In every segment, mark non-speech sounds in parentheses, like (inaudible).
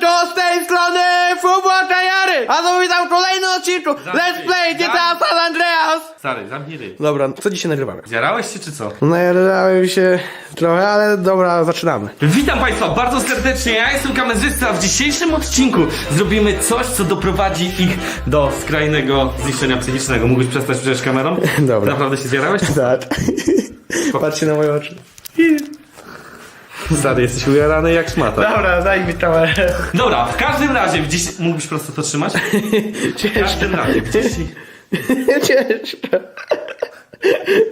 Siemanko, z tej strony Fubuata Jary! A to witam w kolejnym odcinku Let's Play GTA San Andreas! Stary, zamknij ryj. Dobra, co dzisiaj nagrywamy? Zjarałeś się czy co? Najarałem się trochę, ale dobra, zaczynamy. Witam Państwa bardzo serdecznie, ja jestem kamerzysta. W dzisiejszym odcinku zrobimy coś, co doprowadzi ich do skrajnego zniszczenia psychicznego. Mógłbyś przestać przecież kamerą? (laughs) Dobra. Naprawdę się zjarałeś? Tak. Patrzcie na moje oczy. Stary, jesteś ujarany jak szmata. Dobra, daj mi kamerę. Dobra, w każdym razie, w dziś... mógłbyś prosto to trzymać? (laughs) W Ciężko. każdym razie, w, dziś... Ciężko.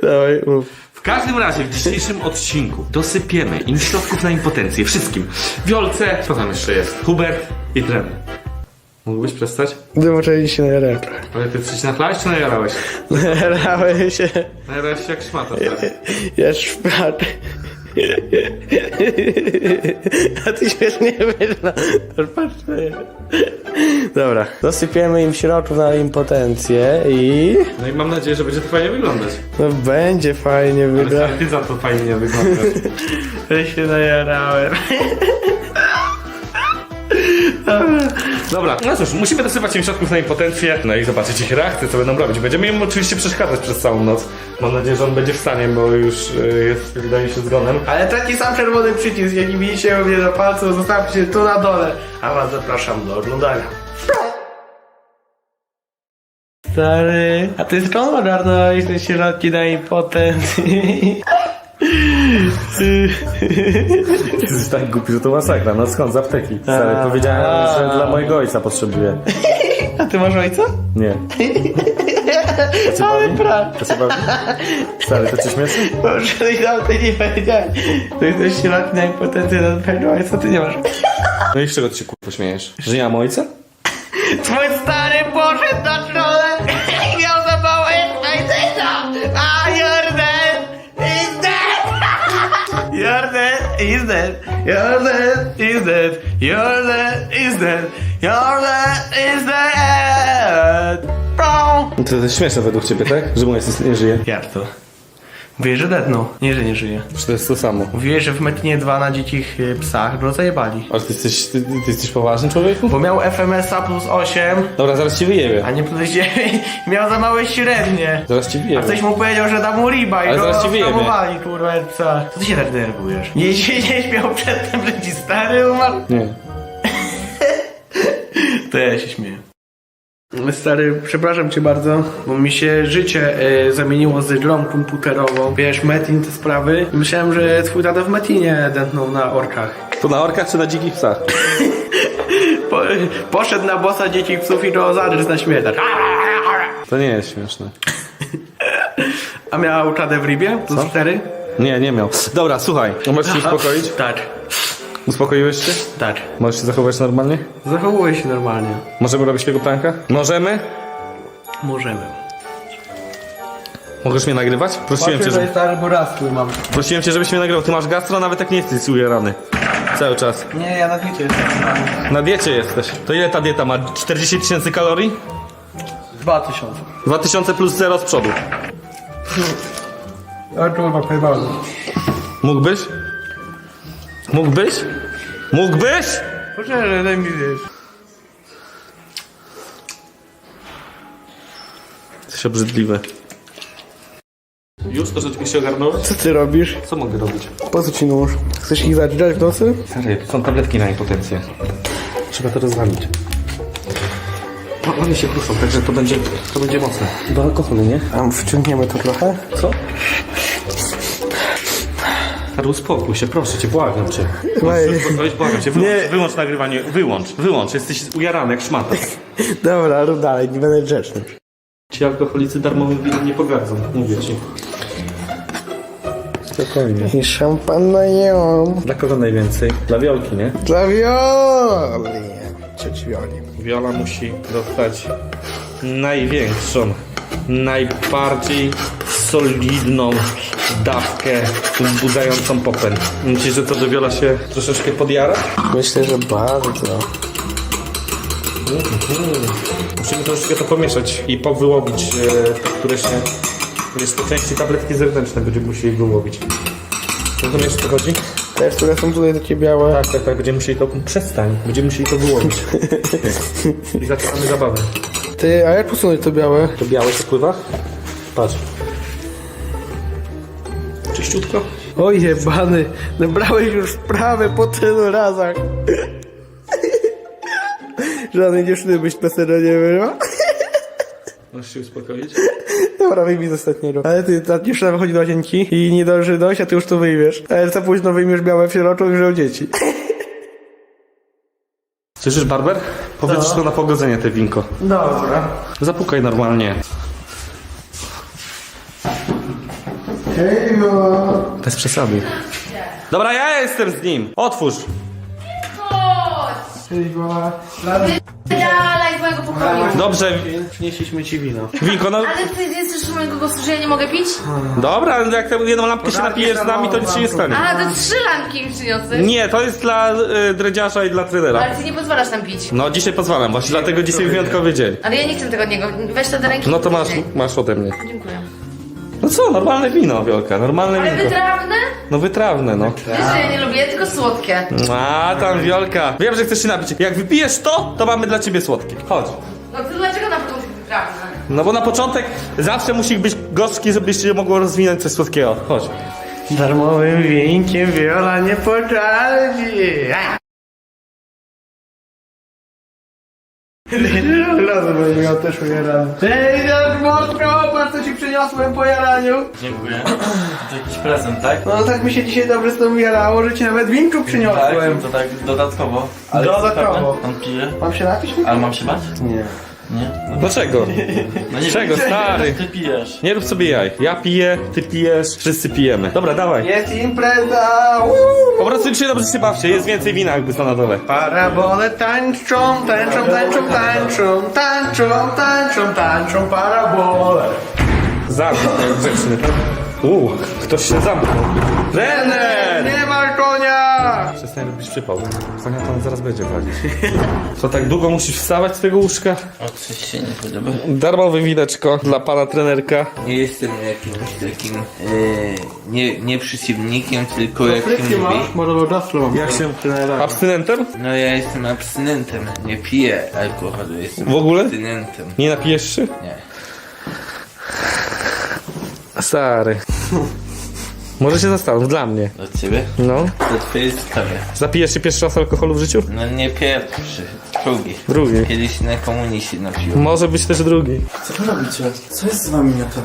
Dawaj, mów. w każdym razie, w dzisiejszym odcinku dosypiemy im środków na impotencję, wszystkim. Wiolce, co tam jeszcze jest? Hubert i trener. Mógłbyś przestać? Zobaczyli się najarałem trochę. Ale ty coś nachlałeś czy najarałeś? (laughs) Najarałem się. Najarałeś się jak szmata. stary. Jest szpat. (laughs) A ty. Patrz na je. Dobra, dosypiemy im środków na impotencję i... No i mam nadzieję, że będzie to fajnie wyglądać. No będzie fajnie Ale wyglądać. stary, (laughs) ty za to fajnie nie wyglądasz. (laughs) Ja się najarałem. Dobra, no cóż, musimy dosypać im środków na impotencję, no i zobaczyć ich reakcję, co będą robić. Będziemy im oczywiście przeszkadzać przez całą noc. Mam nadzieję, że on będzie w stanie, bo już y, jest, wydaje mi się, zgonem. Ale taki sam czerwony przycisk, jaki widzicie u mnie na palcu, zostawcie tu na dole. A was zapraszam do oglądania. Stary, a ty skąd ogarnąłeś te środki na impotencję? (laughs) Jesteś tak głupi, że to masakra. No skąd? Z apteki. Stary, powiedziałem, że dla mojego ojca potrzebuję. A ty masz ojca? Nie. To Ale prawda. To cię bawi? Stary, to cię śmieszy? Boże, tam ty nie powiedziałeś. To jest środki na impotencję na twojego ojca, ty nie masz. No i z czego ty się kurwa śmiejesz? Że nie mam ojca? Twój stary poszedł na is dead! Jordan is dead! Jordan is dead! Jordan is dead! Bro! To jest śmieszne według ciebie, tak? Że mój ojciec nie żyje. Jak to? Mówię, że deadnął. Nie, że nie żyje. Że to jest to samo. Mówię, że w Metinie 2 na dzikich y, psach go zajebali. Ale ty jesteś, ty, ty jesteś poważny człowieku? Bo miał FMS-a plus 8, Dobra, zaraz ci wyjebie. a nie plus (laughs) 9. Miał za małe średnie. Zaraz ci A wyjebie. ktoś mu powiedział, że da mu riba i Ale go zaraz ci wyjebie. spamowali, kurwa, co? Co ty się tak denerwujesz? Nie, (laughs) się nie śmiał przedtem, że ci stary umarł? Nie. (laughs) To ja się śmieję. Stary, przepraszam cię bardzo, bo mi się życie e, zamieniło z grą komputerową. Wiesz, Metin te sprawy. Myślałem, że twój tata w Metinie dętnął na orkach. To na orkach czy na dzikich psach? (laughs) Po, poszedł na bossa dzieci psów i go zadrz na śmierć. To nie jest śmieszne. A miał czadę w ribie? Plus cztery? Nie, nie miał. Dobra, słuchaj. Możesz się uspokoić? Tak, Uspokoiłeś się? tak. Możesz się zachować normalnie? Zachowuję się normalnie. Możemy robić tego pranka? Możemy? Możemy. Możesz mnie nagrywać? Prosiłem cię, żeby... stary, bo raz mam. Prosiłem cię, żebyś mnie nagrał. Ty masz gastro, nawet jak nie jesteś ujarany. Cały czas. Nie, ja na diecie jestem. Na diecie jesteś. To ile ta dieta ma? 40 tysięcy kalorii? Dwa tysiące. 2000 plus 0 z przodu. O kurwa, pojebałem. Mógłbyś? Mógłbyś? Mógłbyś? Poczekaj, daj mi zjeść. Jesteś obrzydliwy. Już troszeczkę się ogarnąłeś? Co ty robisz? Co mogę robić? Po co ci nóż? Chcesz ich zadźgać w nocy? Stary, to są tabletki na impotencję. Trzeba to rozwalić. No, one się kruszą, także to będzie, to będzie mocne. Do alkoholu, nie? A wciągniemy to trochę? Co? Stary, uspokój się, proszę cię, błagam cię. Weź, błagam cię, wyłącz, Nie. wyłącz nagrywanie, wyłącz, wyłącz, jesteś ujarany jak szmata. (laughs) Dobra, rób dalej, nie będę grzeczny. Ci alkoholicy darmowym winem nie pogardzą, mówię ci. Spokojnie. I szampan nają. Dla kogo najwięcej? Dla Wiolki, nie? Dla Wioli. Cioci Wioli. Wiola musi dostać największą, najbardziej solidną dawkę wzbudzającą popęd. Myślisz, że to do Wiola się troszeczkę podjara? Myślę, że bardzo. Musimy troszeczkę to pomieszać i powyłowić e, te, które się... Wiesz, po części tabletki zewnętrzne będziemy musieli wyłowić. Rozumiesz, o co chodzi? Te, które są tutaj takie białe. Tak, tak, tak, będziemy musieli to... Przestań, będziemy musieli to wyłączyć. (laughs) I zaczynamy zabawę. Ty, a jak posunąć to białe? To białe się pływa? Patrz. Czyściutko? Oj jebany, nabrałeś już wprawy po tylu razach. Żadnej dziewczyny byś na serio nie była. Możesz się uspokoić? Dobra, wyjmij z ostatniego. Ale ty, ta dziewczyna wychodzi do łazienki i nie dąży dojść, a ty już to wyjmiesz. Ale za późno wyjmiesz białe w sieroczu i już dzieci. Słyszysz, Barber? Powiedz to na pogodzenie, te winko. Dobra. Zapukaj normalnie. Hej, no. Bez przesady. Dobra, ja jestem z nim. Otwórz. Chodź! Z mojego pokoju. Dobrze, Przynieśliśmy ci wino. winko, no. Ale ty jesteś mojego głosu, że ja nie mogę pić? Dobra, ale jak tę jedną lampkę się napijesz z nami, to nic się nie stanie. Aha, to trzy lampki mi przyniosłeś. Nie, to jest dla y, dredziarza i dla trenera. Ale ty nie pozwalasz nam pić. No, dzisiaj pozwalam, właśnie dlatego dzisiaj wyjątkowy dzień. Ale ja nie chcę tego od niego. Weź to do ręki. No to masz, masz ode mnie. Dziękuję. No co, normalne wino, Wiolka, normalne Ale winko. wytrawne? No wytrawne, no. Wiesz, że ja nie lubię, tylko słodkie. A tam Wiolka. Wiem, że chcesz się napić. Jak wypijesz to, to mamy dla ciebie słodkie. Chodź. No to dlaczego na początku wytrawne? No bo na początek zawsze musi być gorzki, żebyś się mogło rozwinąć coś słodkiego. Chodź. Darmowym winkiem Viola nie poczardzi. Razem będę miał też ujarany. Cześć, Motko, patrz co ci przyniosłem po jaraniu. Dziękuję. To jakiś prezent, tak? No tak mi się dzisiaj dobrze z tą jarało, że ci nawet winku przyniosłem. Tak, to tak dodatkowo. Dodatkowo. On pije? Mam się napić? Ale mam się bać? Nie. Nie? Dlaczego? no nie Czego, stary? Ty pijesz. Nie rób sobie jaj. Ja piję, ty pijesz, wszyscy pijemy. Dobra, dawaj. Jest impreza! Po prostu się dobrze się bawcie, jest więcej wina jakby to na dole. Parabole tańczą, tańczą, tańczą, tańczą, tańczą, tańczą, tańczą, parabole. Zamknął grzeczny. Uuu, ktoś się zamknął. Nie przypał. Fania to on zaraz będzie walić. Co, tak długo musisz wstawać z tego łóżka? O, coś się nie podoba. Darmowe wineczko dla pana trenerka. Nie jestem jakimś takim e, nie, nie przeciwnikiem, tylko jak się Frytki masz? Może gastro. Jak się... Abstynentem? No ja jestem abstynentem, nie piję alkoholu, jestem W ogóle? abstynentem. Nie napijesz się? Nie. Stary. Może się zastanów, dla mnie. Do ciebie? No. Do twojej sprawy. Zapijesz się pierwszy raz alkoholu w życiu? No nie pierwszy, drugi. Drugi. Kiedyś na komunii się napiłem. Może być też drugi. Co wy robicie? Co jest z wami nie tak?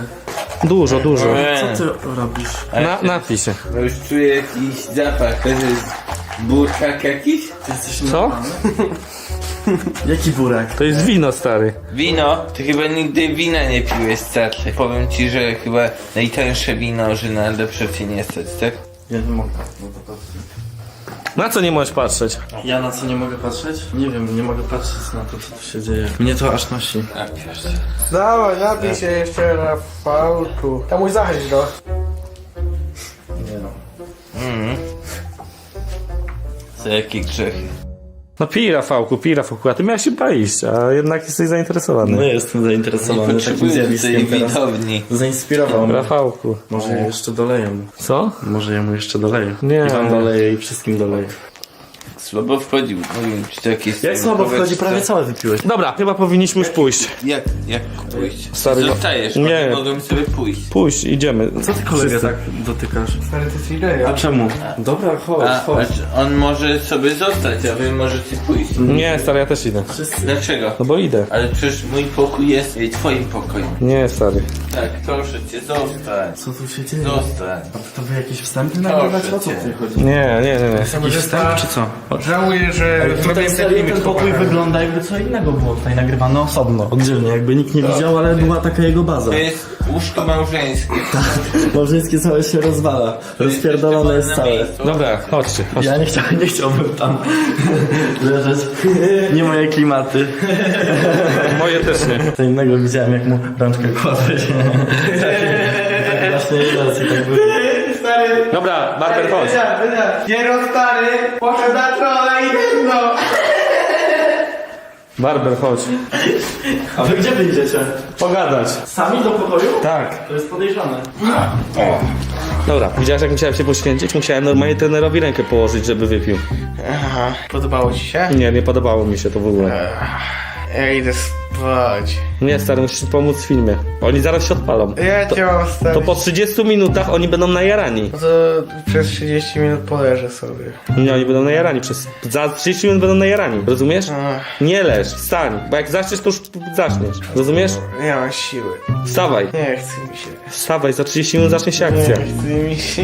Dużo, dużo. Eee, Co ty robisz? Na, napij się. no już czuję jakiś zapach, to jest burczak jakiś? Ty jesteś Co? normalny? (laughs) Jaki burek? To jest wino, stary. Wino? Ty chyba nigdy wina nie piłeś, starczy. Powiem ci, że chyba najtańsze wino, że na lepsze cię nie stać, tak? Ja nie mogę. No to patrz. Na co nie możesz patrzeć? Ja na co nie mogę patrzeć? Nie wiem, nie mogę patrzeć na to, co tu się dzieje. Mnie to aż nosi. A, proszę. Dawaj, napij się jeszcze Rafałku. Tam mój zachęć go. Nie no. Za jakie grzechy? No pij Rafałku, pij Rafałku, a ty miałeś się iść, a jednak jesteś zainteresowany. No jestem zainteresowany takim zjawiskiem teraz. widowni. Zainspirował mnie. Rafałku. Może ja jeszcze doleję mu. Co? Może ja mu jeszcze doleję. Nie. I wam doleję i wszystkim doleję. Słabo wchodził. Nie wiem, czy tak jest. Jak słabo wchodzi, prawie całe wypiłeś. Dobra, chyba powinniśmy już pójść. Jak, jak pójść? Stary, no- Zostajesz, nie. nie. mogłem sobie pójść. Pójść, idziemy. Co ty kolegę Wszyscy. tak dotykasz? Stary, ty jesteś geja. A czemu? Dobra, chodź, A, chodź. a on może sobie zostać, a wy możecie pójść. Nie, stary, ja też idę. Dlaczego? No bo idę. Ale przecież mój pokój jest twoim pokojem. Nie, stary. Tak, proszę cię, zostań. Co tu się dzieje? Zostań. To wy jakieś wstępy nagrywać? O co cię. tutaj chodzi? Nie, nie, nie, nie. Jakiś wstęp czy co? Żałuję, że Tutaj zrobiłem serio taki ten pokój wygląda jakby co innego było tutaj nagrywane osobno, oddzielnie, jakby nikt nie widział, ale była taka jego baza. To jest łóżko małżeńskie. (laughs) Małżeńskie całe się rozwala, rozpierdolone jest całe. Dobra, chodźcie. chodźcie. Ja nie, chciałem, nie chciałbym tam (laughs) leżeć, nie moje klimaty. (laughs) Moje też nie. Co innego widziałem jak mu rączkę kładłeś. Tak właśnie jest i tak było. Stary, Dobra, Barber, chodź. Wyda, wyda. Giero stary, poszedł na czole i no. Barber, chodź. A wy gdzie wyjdziecie? Pogadać. Sami do pokoju? Tak. To jest podejrzane. Dobra, widziałeś jak musiałem się poświęcić? Musiałem normalnie trenerowi rękę położyć, żeby wypił. Aha, podobało ci się? Nie, nie podobało mi się to w ogóle. Ja idę spać. Nie, stary, musisz pomóc w filmie. Oni zaraz się odpalą. Ja cię mam stać. To po 30 minutach oni będą najarani. No to przez 30 minut poleżę sobie. Nie, oni będą najarani. Przez... Za 30 minut będą najarani. Rozumiesz? Ach, Nie leż, wstań. Bo jak zaczniesz, to już zaczniesz. Rozumiesz? nie mam siły. Wstawaj. Nie chce mi się. Wstawaj, za 30 minut zacznie się Nie akcja. chce mi się.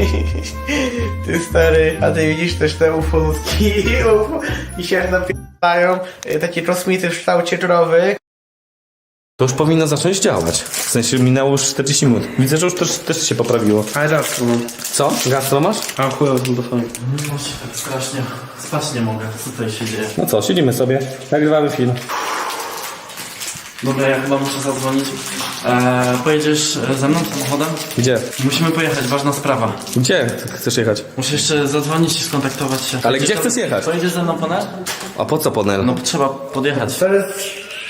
(laughs) Ty stary, a ty widzisz też te ufolutki UFO i się napierają. Takie kosmity w kształcie żrowy. To już powinno zacząć działać. W sensie minęło już 40 minut. Widzę, że już też, też się poprawiło. Ale raz, no. Co? Gastro masz? A chuj, do fajnie. No się tak strasznie. Spać nie mogę. Co tutaj się dzieje? No co, siedzimy sobie. Nagrywamy film. Dobra, ja chyba muszę zadzwonić. Eee, pojedziesz e, ze mną samochodem? Gdzie? Musimy pojechać, ważna sprawa. Gdzie chcesz jechać? Muszę jeszcze zadzwonić i skontaktować się. Ale gdzie chcesz jechać? Pojedziesz ze mną po nas? A po co panel? No trzeba podjechać. To jest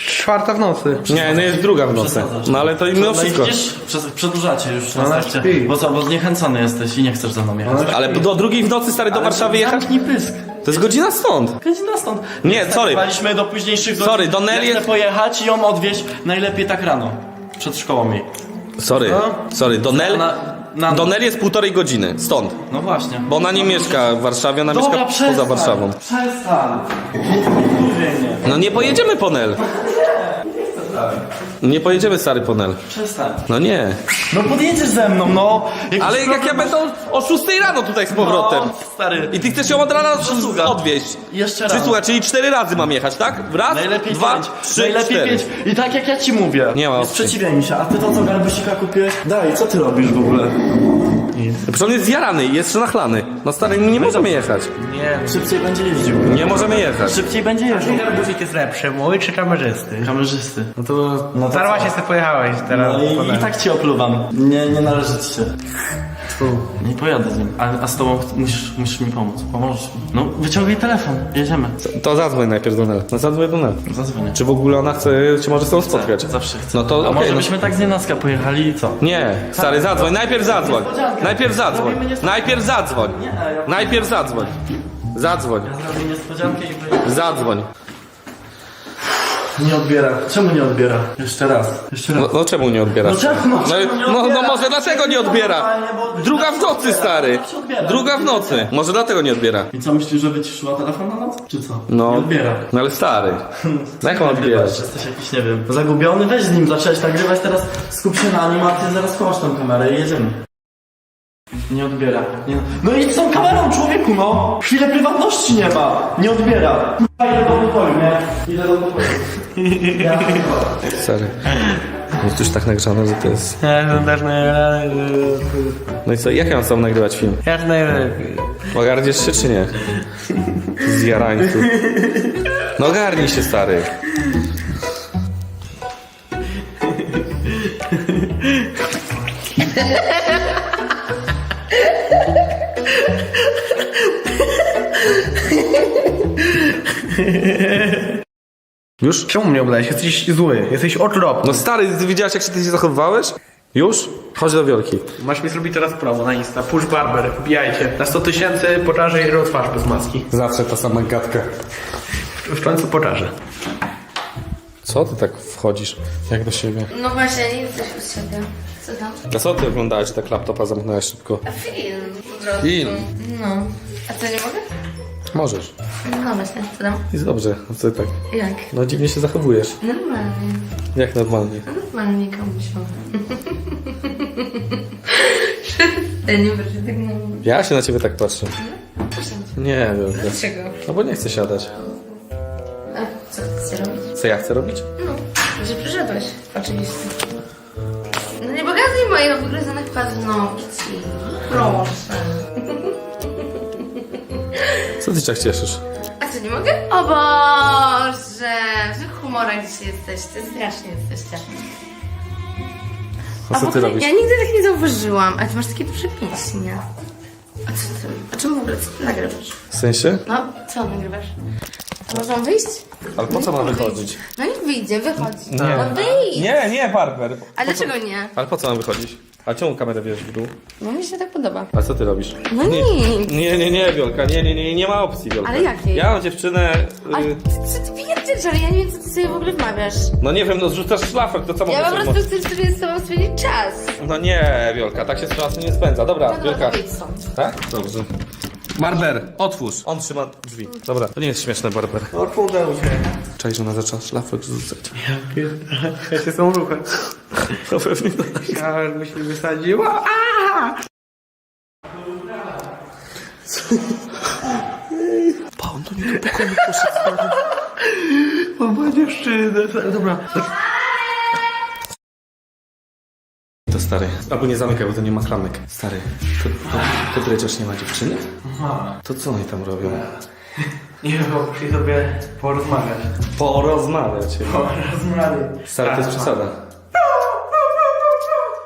czwarta w nocy. Nie, no jest druga w nocy. Przesadzasz. No ale to mimo No i wszystko. widzisz, przedłużacie już na No, starcie. śpi. Bo co, bo zniechęcony jesteś i nie chcesz ze mną jechać. Ale do drugiej w nocy stary do Warszawy jechać? Zamknij pysk. To jest godzina stąd. Godzina stąd. Nie, sorry. Startowaliśmy do późniejszych godzin. Sorry, do Nelly chcę jest- pojechać i ją odwieźć najlepiej tak rano. Przed szkołą jej. Sorry, sorry. Donel, Na, na, Donel jest półtorej godziny. Stąd. No właśnie. Bo ona nie mieszka w Warszawie, ona Dobra, mieszka przestań. poza Warszawą. Przestań. No nie pojedziemy po Nel. Nie pojedziemy stary po Nel. Przestań. No nie. No podjedziesz ze mną, no. Jakiś Ale jak ja problem będę o, o 6 rano tutaj z powrotem. No, stary. I ty chcesz ją od rana Przysługa. odwieźć. Jeszcze raz. Przysługa, czyli cztery razy mam jechać, tak? Raz, Najlepiej dwa, pięć. trzy, Najlepiej cztery. pięć. I tak jak ja ci mówię. Nie ma opcji. sprzeciwiaj mi się. A ty to co garbusika kupiłeś? Daj, co ty robisz w ogóle? Przecież on jest zjarany i jest nachlany. No stary, nie możemy jechać. Nie. Szybciej będzie jeździł. Nie możemy jechać. Szybciej będzie jeździł. Guzik jest lepszy, mój czy kamerzysty? Kamerzysty. No to, No to zarła co? się, sobie pojechałeś teraz. No i, i tak ci opluwam. Nie, nie należy ci się. Nie pojadę z nim. A, a z tobą ch- musisz, musisz mi pomóc. Pomożesz mi. No, wyciągaj telefon. Jedziemy. To zadzwoń najpierw do Nel. No zadzwoń do Nel. Zadzwonię. Czy w ogóle ona chce, czy może z tą spotkać? Zawsze chcę. No to A okej, może no. byśmy tak z nienacka pojechali i co? Nie, stary, zadzwoń. Najpierw zadzwoń. Najpierw zadzwoń. Robimy niespodziankę. Najpierw zadzwoń. Nie, ja, Najpierw zadzwoń. Zadzwoń. zrobię niespodziankę i pojedziemy. Zadzwoń. Nie odbiera. Czemu nie odbiera? Jeszcze raz. Jeszcze raz. No, no czemu nie odbierasz? No czemu? No, czemu nie no, no odbiera? może dlatego nie odbiera. Druga w nocy, stary. Druga w nocy. Może dlatego nie odbiera. I co, myślisz, że wyciszyła telefon na noc? Czy co? No. Nie odbiera. No ale stary. (laughs) No jak mam odbierać? Odbierasz, jesteś jakiś, nie wiem, zagubiony, weź z nim, zacząłeś nagrywać, teraz skup się na animacji, zaraz chowasz tą kamerę i jedziemy. Nie odbiera. Nie... No i z tą kamerą, człowieku, no! Chwilę prywatności nie ma! Nie odbiera! Kurwa, Idę do pokoju, nie? Idę do pokoju. (laughs) Stary. Jest już tak nagrzane, że to jest... Ja to też najlepiej. No i co, jak ja mam sam nagrywać film? Jak najlepiej. Ogarniesz się czy nie? Zjarańcu. No ogarnij się, stary. Już? Czemu mnie oblałeś? Jesteś zły, jesteś okropny. No stary, ty widziałeś jak się ty się zachowywałeś? Już? Chodź do wielki. Masz mi zrobić teraz promo na Insta. Push Barber, wbijajcie. Na 100 tysięcy pokażę jego twarz bez maski. Zawsze ta sama gadka. W końcu pokażę. Co ty tak wchodzisz? Jak do siebie? No właśnie, nie jesteś od siebie. Co tam? A co ty oglądałeś, tak laptopa zamknąłeś szybko? A film. od razu. Film? No. A co, nie mogę? Możesz. No właśnie, co tam? Jest dobrze, a co ty tak? Jak? No dziwnie się zachowujesz. Normalnie. Jak normalnie. Normalnie komuś (laughs) Ja nie proszę tak mówić. Ja się na ciebie tak patrzę. Cię. Nie wiem. Dlaczego? No bo nie chcę siadać. A co chcesz robić? Co ja chcę robić? No, że przyszedłeś. Oczywiście. No nie pokazuj moich wygryzonych paznokci. Proszę. Co ty tak cieszysz? A co, nie mogę? O Boże! W humorach dzisiaj jesteście, strasznie jesteście. A co ty robisz? Ja nigdy tak nie zauważyłam, a ty masz takie duże pięśnie. A co ty? A czemu w ogóle co ty nagrywasz? W sensie? No, co nagrywasz? A można wyjść? Ale po co mam wychodzić? No niech wyjdzie, wychodź. No wyjdź! Nie, nie, Barber. A dlaczego nie? Ale po co mam wychodzić? A czemu kamerę bierzesz w dół? No mi się tak podoba. A co ty robisz? No nic. Nie, nie, nie, Wiolka, nie, nie, nie, nie ma opcji, Wiolka. Ale jakiej? Ja mam dziewczynę... A Y, co ty pierdziesz, ale ja nie wiem, co ty sobie w ogóle wmawiasz. no nie wiem, no zrzucasz szlafrok, to co mogę Ja po sobie prostu chcę sobie z tobą spędzić czas. No nie, Wiolka, tak się z czasem nie spędza. Dobra, No Wiolka. dobra, wyjdź stąd. Tak? Dobrze. Barber, otwórz. On trzyma drzwi. Dobra, to nie jest śmieszne, Barber. Otwórz się. Cześć, że ona zaczęła szlafrok rzucać. Ja pierdolę. (laughs) Ja się są ruchać. No pewnie tak. Ja by się wysadziła. Aaa! Pa, on do mnie do pokoju poszedł. Mam ma dziewczynę. Dobra. To stary. Albo nie zamykaj, bo to nie ma klamek. Stary, to, to, to Dredziarz nie ma dziewczyny? To co oni tam robią? Nie wiem, bo musi sobie porozmawiać. Porozmawiać. Porozmawiać. Stary, to jest przesada.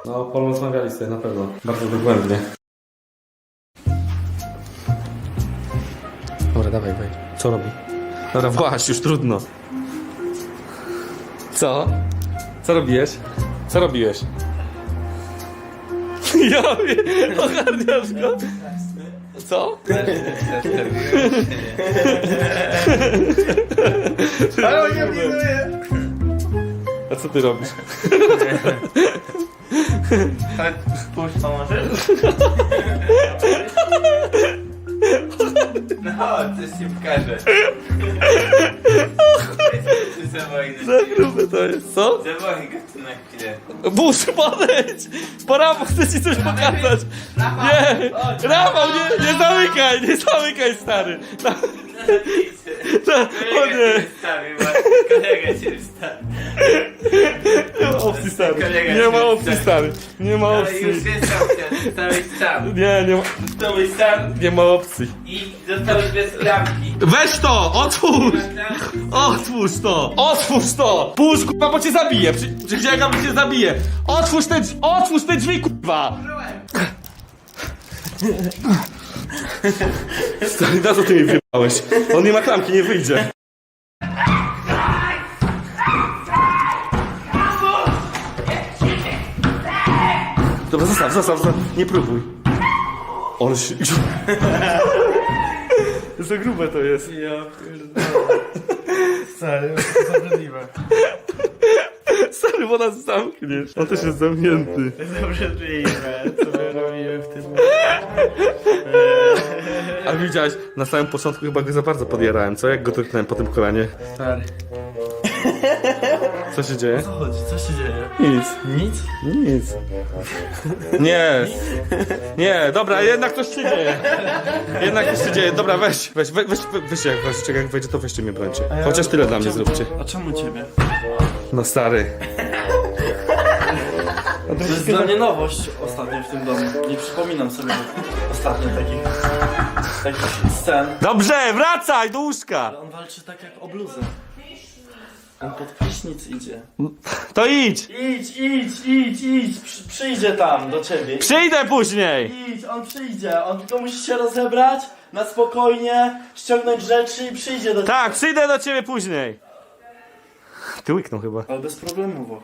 No, porozmawiali sobie na pewno. Bardzo dogłębnie. Dobra, dawaj, wejdź. Co robi? Dobra, właśnie, już trudno. Co? Co robiłeś? Co robiłeś? (laughs) Ja ogarniasz go? Co? Ale on nie. A co ty robisz? (laughs) Tak, spójrz, pomożesz? No, coś ci pokażę. Zawojny. Za grube to jest, co? Zawojny go tu na chwilę. Bus, podejdź! Pora, bo chcę ci coś pokazać! Nie! Rafał, nie, nie zamykaj, nie zamykaj, stary! Na, na, o nie! Wstawił, kolega cię wstawił. Opcji, stary! Kolega Nie ma opcji, stary! Nie ma Ale opcji! już jest sam, zostałeś sam. Nie, nie ma, Zostałeś sam nie ma opcji. i zostałeś bez klamki. Weź to! Otwórz! Otwórz to! Otwórz to! Puść, kurwa, bo cię zabiję! Przy, przysięgam, że cię zabiję! Otwórz te, drzwi- otwórz te drzwi, kurwa! (laughs) Stary, na co ty mi wyjebałeś? On nie ma klamki, nie wyjdzie. Dobra, zostaw, zostaw, zostaw. Nie próbuj. On się... (laughs) Za grube to jest. Ja pierdolę. Stary, to obrzydliwe. (laughs) Stary, bo nas zamkniesz. On też jest zamknięty. (laughs) Obrzydliwe, co my robimy w tym A widziałeś, na samym początku chyba go za bardzo podjarałem, co? Jak go dotknąłem po tym kolanie. Stary. Co się dzieje? Co chodzi? Co się dzieje? Nic. Nic? Nic. Nie. Nie, dobra, jednak coś się dzieje. Jednak coś się dzieje. Dobra, weź, weź, weź, weź, weź jak, weź, jak wejdzie, to weźcie mnie brońcie. Chociaż tyle dla mnie zróbcie. A czemu ciebie? No stary. (laughs) To jest dla mnie nowość ostatnio w tym domu. Nie przypominam sobie ostatnio takich, takich scen. Dobrze, wracaj do łóżka. Ale on walczy tak jak o bluzę. On pod prysznic idzie. To idź. Idź, idź, idź, idź. Przy, przyjdzie tam do ciebie. Przyjdę później. Idź, on przyjdzie. On tylko musi się rozebrać na spokojnie, ściągnąć rzeczy i przyjdzie do ciebie. Tak, przyjdę do ciebie później. Ty łyknął chyba. Ale bez problemowo.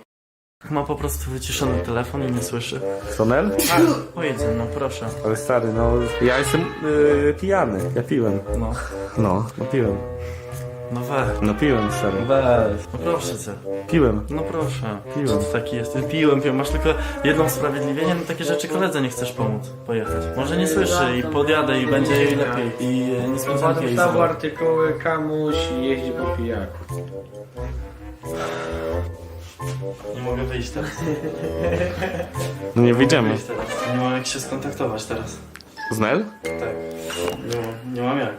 Ma po prostu wyciszony telefon i nie słyszy. Sonel? Pojedź ze mną, proszę. Ale stary, no ja jestem yy, pijany. Ja piłem. No, No, no piłem. no weź. No piłem, stary. Weź. No proszę cię. Piłem. No proszę. Piłem. Co ty taki jest? Piłem, piłem. Masz tylko jedno usprawiedliwienie na takie rzeczy koledze nie chcesz pomóc pojechać. Może nie słyszy i podjadę i będzie jej lepiej i e, nie spędzam jej Podstawu artykuły kamuś jeździ po pijaku. Nie mogę wyjść teraz. (laughs) No nie wyjdziemy. Wyjść teraz. Nie mam jak się skontaktować teraz. Z Nel? Tak. Nie mam, nie mam jak.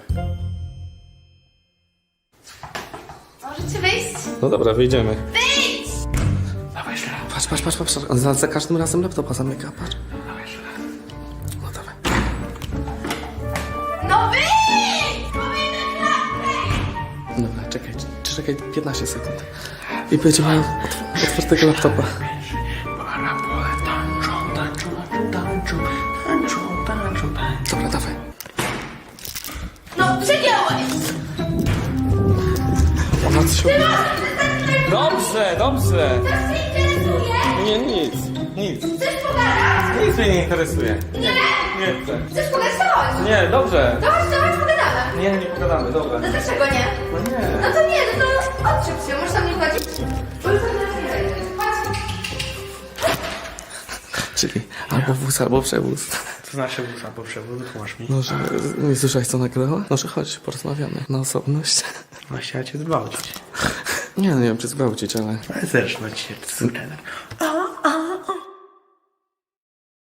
Możecie wyjść? No dobra, wyjdziemy. Wyjdź! Patrz, patrz, patrz, patrz. On za, za każdym razem laptopa zamyka, patrz. No dawaj. No wyjdź! Powinien! Dobra, czekaj, czekaj 15 sekund. I będzie miał otw- otwartego laptopa. Dobra, dawaj. No przegiąłeś! Ona coś Dobrze, dobrze. To się interesuje? Nie, nic. Nic. Chcesz pogadać? Nic mnie nie interesuje. Nie? Nie chcę. Chcesz pogadać? To chodź. Nie, dobrze. To chodź, to chodź, pogadamy. Nie, nie pogadamy, dobra. No dlaczego nie? No nie. No to nie, no to odczep się, możesz tam nie chodzić. Bo już tam teraz nie wejdziesz. Chodź. Czyli albo wóz, albo przewóz. To znaczy wóz albo przewóz, tłumacz mi. No, że nie słyszałeś co nagrała? No, że chodź, porozmawiamy na osobność. No chciała cię zgwałcić. Nie, no nie wiem czy zgwałcić, ale... Ale zresztą ci się sutenem. O,